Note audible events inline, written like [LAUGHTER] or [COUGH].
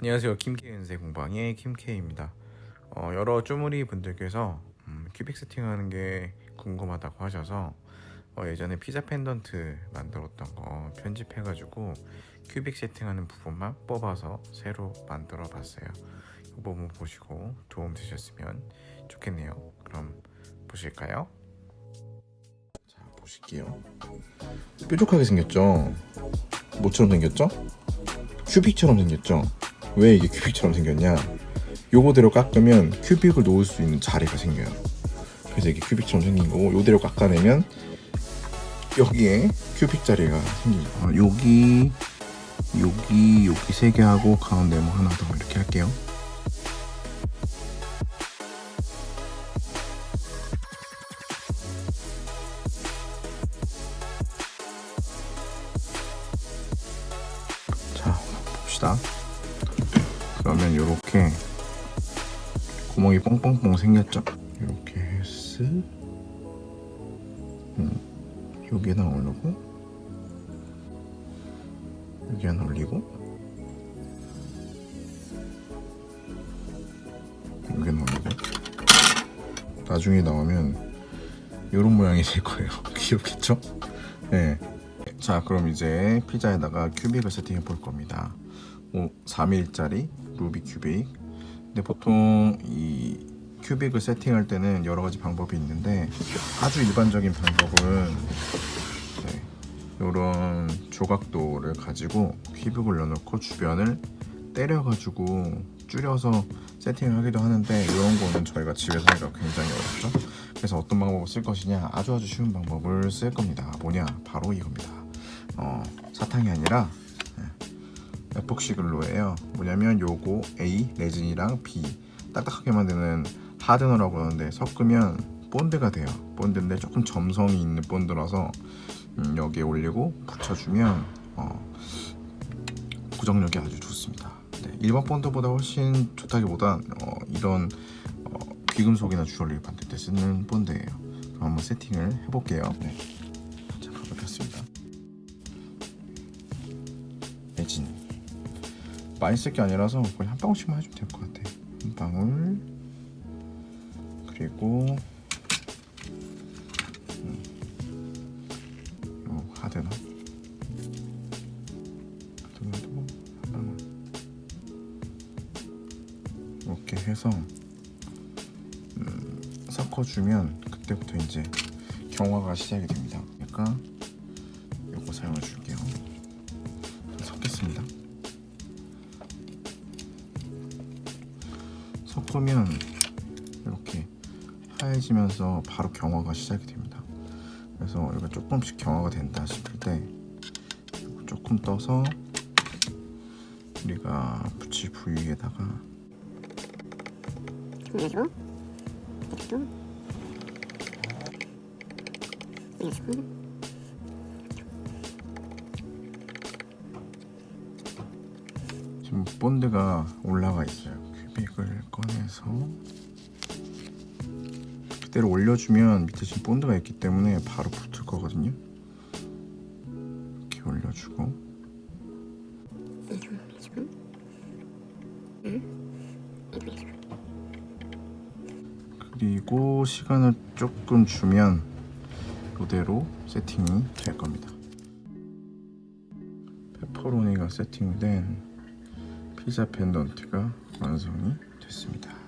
안녕하세요. 김케 연세 공방의 김케입니다. 어, 여러 쪼무리 분들께서 음, 큐빅 세팅하는 게 궁금하다고 하셔서 어, 예전에 피자 펜던트 만들었던 거 편집해가지고 큐빅 세팅하는 부분만 뽑아서 새로 만들어 봤어요. 이 부분 보시고 도움 되셨으면 좋겠네요. 그럼 보실까요? 자 보실게요. 뾰족하게 생겼죠? 뭐처럼 생겼죠? 큐빅처럼 생겼죠? 왜 이게 큐빅처럼 생겼냐? 요거대로 깎으면 큐빅을 놓을 수 있는 자리가 생겨요. 그래서 이게 큐빅처럼 생긴 거고 요대로 깎아내면 여기에 큐빅 자리가 생깁니다. 어, 여기 여기 여기 세 개 하고 가운데 뭐 하나 더 이렇게 할게요. 자 봅시다. 그러면 이렇게 구멍이 뻥뻥뻥 생겼죠? 이렇게 해서 음, 여기 하나 올리고 여기 하나 올리고 여기 하나 올리고 나중에 나오면 이런 모양이 될 거예요. [LAUGHS] 귀엽겠죠? 네. 자 그럼 이제 피자에다가 큐빅을 세팅해 볼 겁니다. 3일짜리 루비 큐빅. 근데 보통 이 큐빅을 세팅할 때는 여러 가지 방법이 있는데 아주 일반적인 방법은 네, 이런 조각도를 가지고 큐빅을 넣어놓고 주변을 때려가지고 줄여서 세팅을 하기도 하는데 이런 거는 저희가 집에서 하기가 굉장히 어렵죠. 그래서 어떤 방법을 쓸 것이냐 아주 아주 쉬운 방법을 쓸 겁니다. 뭐냐 바로 이겁니다. 어, 사탕이 아니라 에폭시 글로예요. 뭐냐면 요거 A 레진이랑 B 딱딱하게 만드는 하드너라고 하는데 섞으면 본드가 돼요. 본드인데 조금 점성이 있는 본드라서 음, 여기에 올리고 붙여주면 어, 고정력이 아주 좋습니다. 네, 일반 본드보다 훨씬 좋다기보다 어, 이런 어, 귀금속이나 주얼리 만들 때 쓰는 본드예요. 그럼 한번 세팅을 해볼게요. 네. 자, 가볍습니다. 레진. 많이 쓸 게 아니라서 거의 한 방울씩만 해주면 될 것 같아. 한 방울 그리고 음, 요 하드너 하드너도 한 방울 이렇게 해서 음, 섞어주면 그때부터 이제 경화가 시작이 됩니다. 그러니까 요거 사용해 줄 섞으면 이렇게 하얘지면서 바로 경화가 시작이 됩니다. 그래서 이거 조금씩 경화가 된다 싶을 때 조금 떠서 우리가 붙일 부위에다가 지금 본드가 올라가 있어요. 큐빅을 꺼내서 그대로 올려주면 밑에 지금 본드가 있기 때문에 바로 붙을 거거든요. 이렇게 올려주고 그리고 시간을 조금 주면 이대로 세팅이 될 겁니다. 페퍼로니가 세팅된 피자 펜던트가 완성이 됐습니다.